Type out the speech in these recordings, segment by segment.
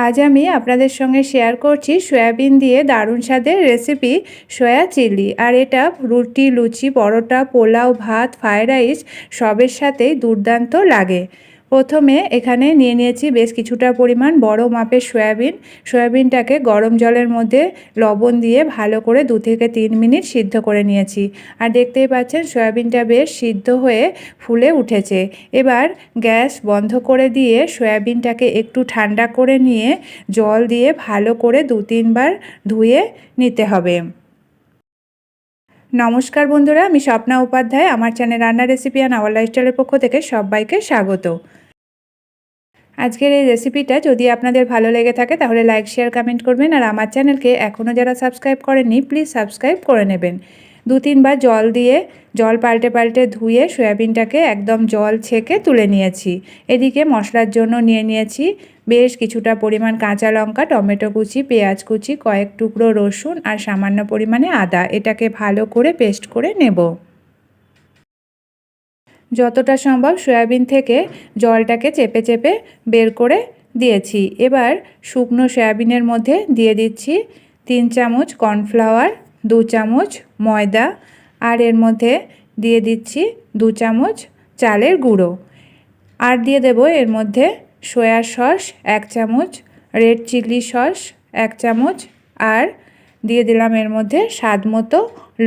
আজ আমি আপনাদের সঙ্গে শেয়ার করছি সয়াবিন দিয়ে দারুণ স্বাদের রেসিপি সয়া চিলি আর এটা রুটি, লুচি, পরোটা, পোলাও, ভাত ফ্রায়েড রাইস সবের সাথেই দুর্দান্ত লাগে। প্রথমে এখানে নিয়ে নিয়েছি বেশ কিছুটা পরিমাণ বড় মাপের সয়াবিন। সয়াবিনটাকে গরম জলের মধ্যে লবণ দিয়ে ভালো করে দু থেকে তিন মিনিট সিদ্ধ করে নিয়েছি। আর দেখতেই পাচ্ছেন সয়াবিনটা বেশ সিদ্ধ হয়ে ফুলে উঠেছে। এবার গ্যাস বন্ধ করে দিয়ে সয়াবিনটাকে একটু ঠান্ডা করে নিয়ে জল দিয়ে ভালো করে দু তিনবার ধুয়ে নিতে হবে। নমস্কার বন্ধুরা, আমি স্বপ্না উপাধ্যায়। আমার চ্যানেল রান্না রেসিপি অ্যান্ড আওয়ার লাইফস্টাইলের পক্ষ থেকে সবাইকে স্বাগত। আজকের এই রেসিপিটা যদি আপনাদের ভালো লেগে থাকে, তাহলে লাইক শেয়ার কমেন্ট করবেন। আর আমার চ্যানেলকে এখনও যারা সাবস্ক্রাইব করেননি প্লিজ সাবস্ক্রাইব করে নেবেন। দু তিনবার জল দিয়ে জল পাল্টে পাল্টে ধুয়ে সয়াবিনটাকে একদম জল ছেঁকে তুলে নিয়েছি। এদিকে মশলার জন্য নিয়ে নিয়েছি বেশ কিছুটা পরিমাণ কাঁচা লঙ্কা, টমেটো কুচি, পেঁয়াজ কুচি, কয়েক টুকরো রসুন আর সামান্য পরিমাণে আদা। এটাকে ভালো করে পেস্ট করে নেব। যতটা সম্ভব সয়াবিন থেকে জলটাকে চেপে চেপে বের করে দিয়েছি। এবার শুকনো সয়াবিনের মধ্যে দিয়ে দিচ্ছি তিন চামচ কর্নফ্লাওয়ার, দু চামচ ময়দা আর এর মধ্যে দিয়ে দিচ্ছি দু চামচ চালের গুঁড়ো। আর দিয়ে দেব এর মধ্যে সয়া সস এক চামচ, রেড চিলি সস এক চামচ আর দিয়ে দিলাম এর মধ্যে স্বাদ মতো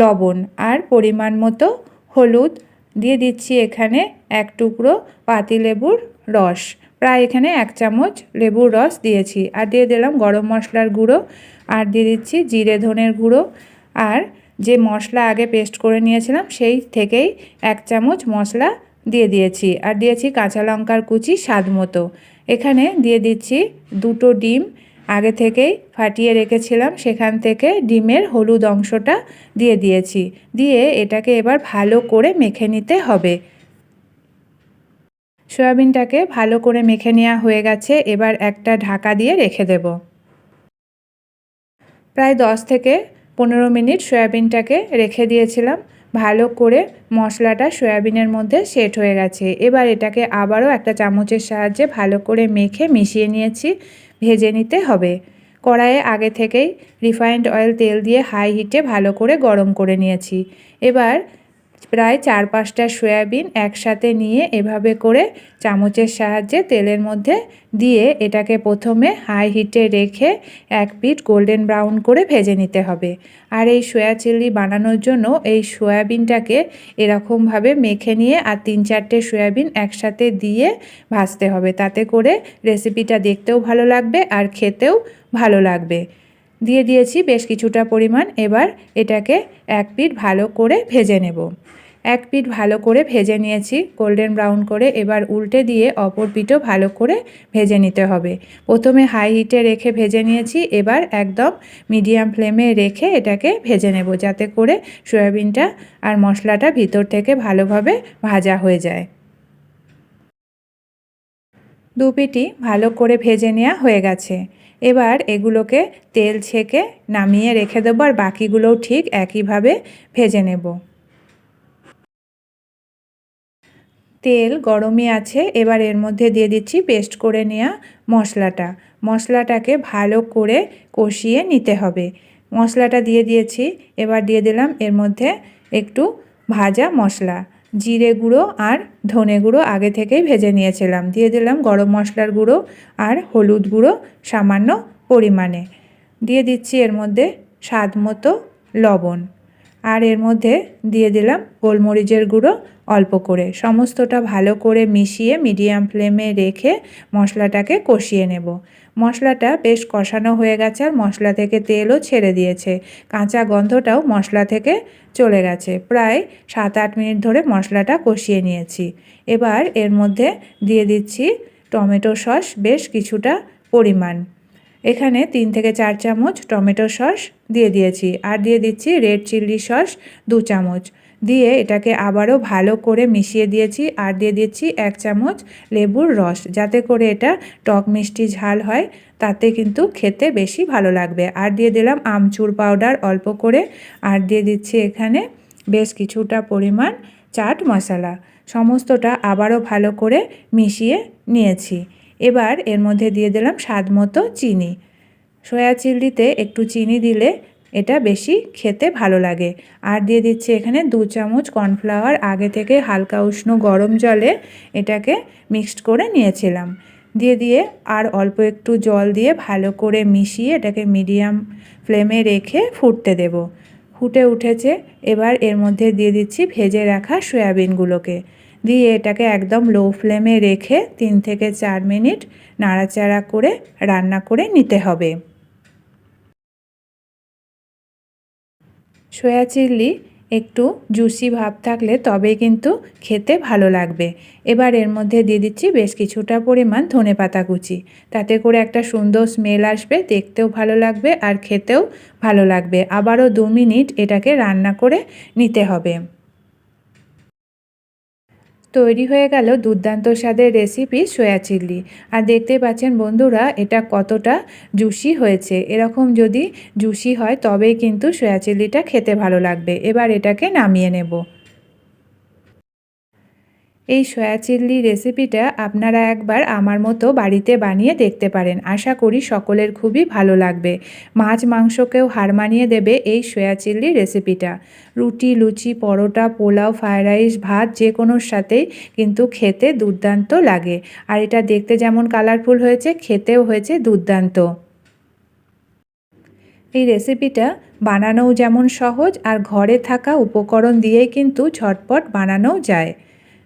লবণ আর পরিমাণ মতো হলুদ দিয়ে দিচ্ছি এখানে এক টুকরো পাতিলেবুর রস। প্রায় এখানে এক চামচ লেবুর রস দিয়েছি। আর দিয়ে দিলাম গরম মশলার গুঁড়ো। আর দিয়ে দিচ্ছি জিরে ধনের গুঁড়ো। আর যে মশলা আগে পেস্ট করে নিয়েছিলাম সেই থেকেই এক চামচ মশলা দিয়ে দিয়েছি। আর দিয়েছি কাঁচা লঙ্কার কুচি স্বাদ মতো। এখানে দিয়ে দিচ্ছি দুটো ডিম আগে থেকেই ফাটিয়ে রেখেছিলাম, সেখান থেকে ডিমের হলুদ অংশটা দিয়ে দিয়েছি। দিয়ে এটাকে এবার ভালো করে মেখে নিতে হবে। সয়াবিনটাকে ভালো করে মেখে নেওয়া হয়ে গেছে, এবার একটা ঢাকা দিয়ে রেখে দেব। প্রায় দশ থেকে পনেরো মিনিট সয়াবিনটাকে রেখে দিয়েছিলাম। ভালো করে মশলাটা সয়াবিনের মধ্যে সেট হয়ে গেছে। এবার এটাকে আবারও একটা চামচের সাহায্যে ভালো করে মেখে মিশিয়ে নিয়েছি। ভেজে নিতে হবে। কড়াইয়ে আগে থেকেই রিফাইন্ড অয়েল তেল দিয়ে হাই হিটে ভালো করে গরম করে নিয়েছি। এবার প্রায় চার পাঁচটা সয়াবিন একসাথে নিয়ে এভাবে করে চামচের সাহায্যে তেলের মধ্যে দিয়ে এটাকে প্রথমে হাই হিটে রেখে এক পিট গোল্ডেন ব্রাউন করে ভেজে নিতে হবে। আর এই সয়া চিলি বানানোর জন্য এই সয়াবিনটাকে এরকমভাবে মেখে নিয়ে আর তিন চারটে সয়াবিন একসাথে দিয়ে ভাজতে হবে। তাতে করে রেসিপিটা দেখতেও ভালো লাগবে আর খেতেও ভালো লাগবে। দিয়ে দিয়েছি বেশ কিছুটা পরিমাণ। এবার এটাকে এক পিঠ ভালো করে ভেজে নেব। এক পিঠ ভালো করে ভেজে নিয়েছি গোল্ডেন ব্রাউন করে। এবার উল্টে দিয়ে অপর পিঠও ভালো করে ভেজে নিতে হবে। প্রথমে হাই হিটে রেখে ভেজে নিয়েছি, এবার একদম মিডিয়াম ফ্লেমে রেখে এটাকে ভেজে নেব যাতে করে সয়াবিনটা আর মশলাটা ভিতর থেকে ভালোভাবে ভাজা হয়ে যায়। দু পিটি ভালো করে ভেজে নেওয়া হয়ে গেছে। এবার এগুলোকে তেল ছেঁকে নামিয়ে রেখে দেবো আর বাকিগুলোও ঠিক একইভাবে ভেজে নেব। তেল গরমই আছে, এবার এর মধ্যে দিয়ে দিচ্ছি পেস্ট করে নেওয়া মশলাটা। মশলাটাকে ভালো করে কষিয়ে নিতে হবে। মশলাটা দিয়ে দিয়েছি, এবার দিয়ে দিলাম এর মধ্যে একটু ভাজা মশলা। জিরে গুঁড়ো আর ধনে গুঁড়ো আগে থেকেই ভেজে নিয়েছিলাম। দিয়ে দিলাম গরম মশলার গুঁড়ো আর হলুদ গুঁড়ো সামান্য পরিমাণে। দিয়ে দিচ্ছি এর মধ্যে স্বাদ মতো লবণ। আর এর মধ্যে দিয়ে দিলাম গোলমরিচের গুঁড়ো অল্প করে। সমস্তটা ভালো করে মিশিয়ে মিডিয়াম ফ্লেমে রেখে মশলাটাকে কষিয়ে নেব। মশলাটা বেশ কষানো হয়ে গেছে আর মশলা থেকে তেলও ছেড়ে দিয়েছে। কাঁচা গন্ধটাও মশলা থেকে চলে গেছে। প্রায় সাত আট মিনিট ধরে মশলাটা কষিয়ে নিয়েছি। এবার এর মধ্যে দিয়ে দিচ্ছি টমেটো সস, বেশ কিছুটা পরিমাণ। এখানে তিন থেকে চার চামচ টমেটো সস দিয়ে দিয়েছি। আর দিয়ে দিচ্ছি রেড চিলি সস দু চামচ। দিয়ে এটাকে আবারও ভালো করে মিশিয়ে দিয়েছি। আর দিয়ে দিচ্ছি এক চামচ লেবুর রস। যাতে করে এটা টক মিষ্টি ঝাল হয়, তাতে কিন্তু খেতে বেশি ভালো লাগবে। আর দিয়ে দিলাম আমচুর পাউডার অল্প করে। আর দিয়ে দিচ্ছি এখানে বেশ কিছুটা পরিমাণ চাট মশলা। সমস্তটা আবারও ভালো করে মিশিয়ে নিয়েছি। এবার এর মধ্যে দিয়ে দিলাম স্বাদ মতো চিনি। সয়া চিল্লিতে একটু চিনি দিলে এটা বেশি খেতে ভালো লাগে। আর দিয়ে দিচ্ছি এখানে দু চামচ কর্নফ্লাওয়ার। আগে থেকে হালকা উষ্ণ গরম জলে এটাকে মিক্সড করে নিয়েছিলাম। দিয়ে দিয়ে আর অল্প একটু জল দিয়ে ভালো করে মিশিয়ে এটাকে মিডিয়াম ফ্লেমে রেখে ফুটতে দেব। ফুটে উঠেছে। এবার এর মধ্যে দিয়ে দিচ্ছি ভেজে রাখা সয়াবিনগুলোকে। দিয়ে এটাকে একদম লো ফ্লেমে রেখে তিন থেকে চার মিনিট নাড়াচাড়া করে রান্না করে নিতে হবে। সয়া চিল্লি একটু জুসি ভাব থাকলে তবে কিন্তু খেতে ভালো লাগবে। এবার এর মধ্যে দিয়ে দিচ্ছি বেশ কিছুটা পরিমাণ ধনে পাতা কুচি। তাতে করে একটা সুন্দর স্মেল আসবে, দেখতেও ভালো লাগবে আর খেতেও ভালো লাগবে। আবারও দু মিনিট এটাকে রান্না করে নিতে হবে। তৈরি হয়ে গেল দুর্দান্ত স্বাদের রেসিপি সয়া চিল্লি আর দেখতে পাচ্ছেন বন্ধুরা, এটা কতটা জুসি হয়েছে। এরকম যদি জুসি হয়, তবেই কিন্তু সয়া চিল্লিটা খেতে ভালো লাগবে। এবার এটাকে নামিয়ে নেব। এই সয়া চিল্লি রেসিপিটা আপনারা একবার আমার মতো বাড়িতে বানিয়ে দেখতে পারেন। আশা করি সকলের খুবই ভালো লাগবে। মাছ মাংসকেও হার মানিয়ে দেবে এই সয়া চিল্লি রেসিপিটা রুটি, লুচি, পরোটা, পোলাও ফ্রায়েড রাইস ভাত যে কোনোর সাথেই কিন্তু খেতে দুর্দান্ত লাগে। আর এটা দেখতে যেমন কালারফুল হয়েছে, খেতেও হয়েছে দুর্দান্ত। এই রেসিপিটা বানানোও যেমন সহজ, আর ঘরে থাকা উপকরণ দিয়েই কিন্তু ঝটপট বানানোও যায়।